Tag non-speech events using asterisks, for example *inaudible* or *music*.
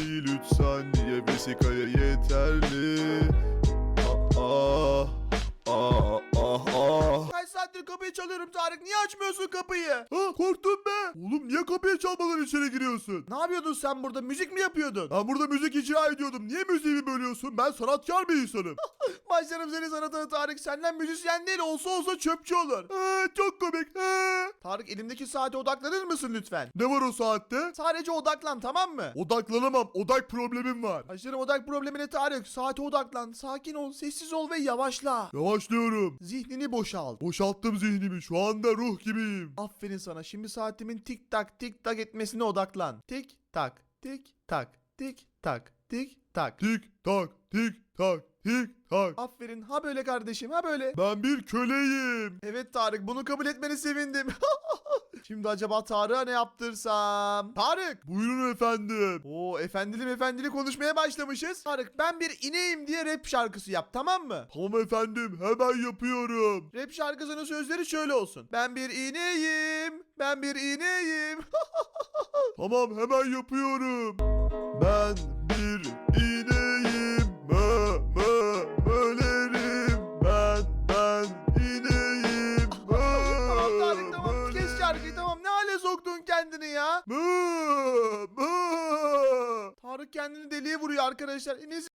değil üç saniye vesikaya yeterli Ah ah ah ah Kaç saattir kapıyı çalıyorum Tarık niye açmıyorsun kapıyı? Ha korktum be. Oğlum niye kapıyı çalmadan içeri giriyorsun? Ne yapıyordun sen burada müzik mi yapıyordun? Ben burada müzik icra ediyordum. Niye müziğimi bölüyorsun? Ben sanatkar bir insanım. *laughs* Başlarım seni sanatına Tarık senden müzisyen değil olsa olsa çöpçü olur. Ha, çok komik. Ha. Tarık elimdeki saate odaklanır mısın lütfen? Ne var o saatte? Sadece odaklan tamam mı? Odaklanamam. Odak problemim var. Başlarım odak problemine Tarık. Saate odaklan. Sakin ol, sessiz ol ve yavaşla. Yavaşlıyorum. Zihnini boşalt. Boşalttım zihnimi. Şu anda ruh gibiyim. Aferin sana. Şimdi saatimin tik tak tik tak etmesine odaklan. Tik tak tik tak tik tak tik tak. Tik tak tik tak tik tak. Aferin. Ha böyle kardeşim ha böyle. Ben bir köleyim. Evet Tarık bunu kabul etmeni sevindim. *laughs* Şimdi acaba Tarık'a ne yaptırsam? Tarık! Buyurun efendim. Oo efendilim efendili konuşmaya başlamışız. Tarık ben bir ineğim diye rap şarkısı yap tamam mı? Tamam efendim. Hemen yapıyorum. Rap şarkısının sözleri şöyle olsun. Ben bir ineğim, ben bir ineğim. *laughs* Tamam hemen yapıyorum. Ben şarkıyı tamam ne hale soktun kendini ya? Mö mö. Tarık kendini deliye vuruyor arkadaşlar. En iyisi